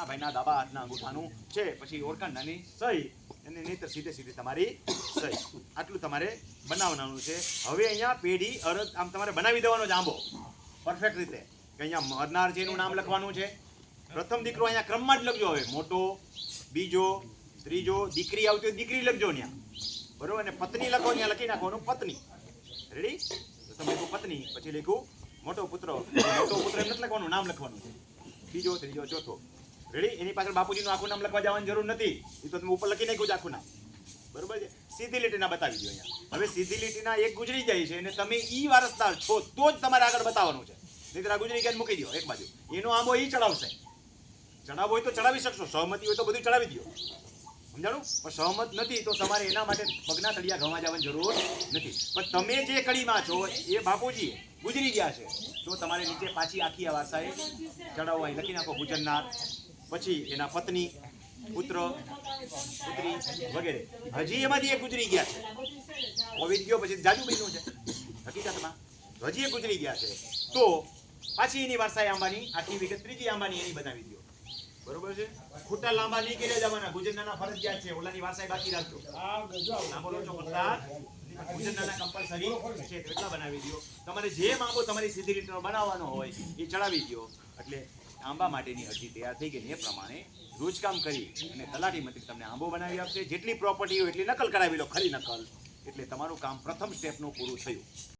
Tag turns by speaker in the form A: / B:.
A: ફલાણા ભાઈના દાબા હાથના અંગૂઠાનું છે. પછી ઓળખાણની સહી. અને નહીતર સીધે સીધી તમારી સહી. આટલું તમારે બનાવવાનું છે. હવે અહીંયા પેઢી અરજ આમ તમારે બનાવી દેવાનો જ આંબો. પરફેક્ટ રીતે. કે અહીંયા મરનાર છે એનું નામ લખવાનું છે. પ્રથમ દીકરો અહીંયા ક્રમમાં જ લખજો હવે. મોટો, બીજો, ત્રીજો, દીકરી આવતી હોય દીકરી લખજો ત્યાં બરોબર? અને પત્ની લખો ત્યાં લખી નાખવાનું પત્ની. રેડી તો તમે લખો પત્ની. પછી લખ્યું મોટો પુત્ર. મોટો પુત્ર એમ નથી લખવાનું, નામ લખવાનું છે. બીજો, ત્રીજો, ચોથો. રેડી એની પાછળ બાપુજીનું આખું નામ લખવા જવાની જરૂર નથી. એ તો તમે ઉપર લખી નાખ્યું છે આખું નામ. બરોબર છે? સીધી લીટીના બતાવી દો અહીંયા. હવે સીધી લીટીના એક ગુજરી જાય છે અને તમે ઈ વારસદાર છો તો જ તમારે આગળ બતાવવાનું છે. નહીં આ ગુજરી ગયા મૂકી દો એક બાજુ. એનો આંબો ઈ ચડાવશે. ચડાવવો હોય તો ચડાવી શકશો. સહમતી હોય તો બધું ચડાવી દો. સમજાણું? પણ સહમત નથી તો તમારે એના માટે પગના તળિયા ઘવા જવાની જરૂર નથી. પણ તમે જે કડીમાં છો એ બાપુજી ગુજરી ગયા છે. તો તમારે નીચે પાછી આખી આ વાર્તાએ ચડાવવા લખી નાખો, ગુજરનાર. પછી એના પત્ની, પુત્ર, પુત્રી વગેરે. હજી એમાંથી એ ગુજરી ગયા છે. કોવિડ ગયો પછી જાજુ બન્યું છે. હકીકતમાં હજી એ ગુજરી ગયા છે. તો પાછી એની વારસાઈ આંબાની, આખી વિગત ત્રીજી આંબાની એની બનાવી દો બરોબર છે? ખોટા લાંબા નહીં કર્યા જવાના. ગુજરનાના ફરજિયાત છે. ઓલાની વારસાઈ બાકી રાખજો. લાંબો લોચો કરતા. બનાવી દો તમારે જે માંગો તમારી સીધી રીતનો બનાવવાનો હોય એ ચડાવી દો એટલે આંબા માટેની અરજી તૈયાર થઈ ગઈ એ પ્રમાણે રોજકામ કરી અને તલાટી મંત્રી તમને આંબો બનાવી આપશે. જેટલી પ્રોપર્ટી હોય એટલી નકલ કરાવી લો. ખરી નકલ. એટલે તમારું કામ પ્રથમ સ્ટેપનું પૂરું થયું.